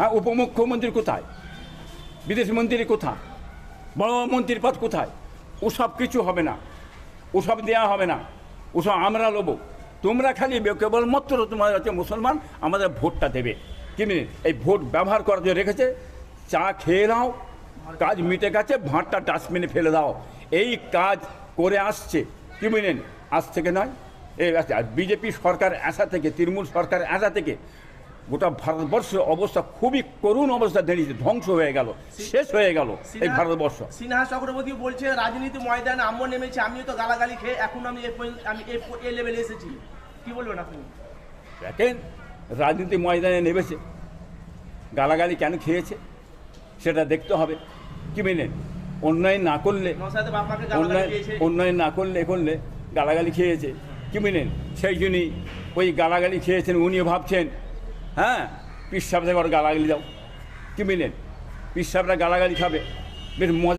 হ্যাঁ উপমুখ্যমন্ত্রী কোথায়? বিদেশ মন্ত্রী কোথায়? বড় মন্ত্রীর পদ কোথায়? ওসব কিছু হবে না। ওসব দেওয়া হবে না। ওসব আমরা লোবো। তোমরা খালি কেবলমাত্র তোমার হচ্ছে মুসলমান আমাদের ভোটটা দেবে। কি এই ভোট ব্যবহার করার জন্য রেখেছে। চা খেয়ে নাও, কাজ মিটে গেছে ভাঁটটা ডাস্টবিনে ফেলে দাও। এই কাজ করে আসছে। কি বুঝলেন আজ থেকে নয়। এই বিজেপি সরকার আসা থেকে, তৃণমূল সরকার আসা থেকে গোটা ভারতবর্ষের অবস্থা খুবই করুণ অবস্থা দাঁড়িয়েছে ধ্বংস হয়ে গেল শেষ হয়ে গেল এই ভারতবর্ষ। সিনহা চক্রবর্তী বলছে রাজনীতি ময়দানে আম্ম নেমেছে আমিও তো গালাগালি খেয়ে এখন আমি আমি এ লেভেলে এসেছি। কি বলবেন আপনি? দেখেন রাজনীতি ময়দানে নেমেছে গালাগালি কেন খেয়েছে সেটা দেখতে হবে। কি মেনেন অন্যায় না করলে অন্যায় অন্যায় না করলে করলে গালাগালি খেয়েছে। কি বুঝলেন সেই জন্যই ওই গালাগালি খেয়েছেন উনিও ভাবছেন হ্যাঁ? পিস সাহেব গালাগালি দাও। কি বুঝলেন সাহেবরা গালাগালি খাবে। বেশ মজা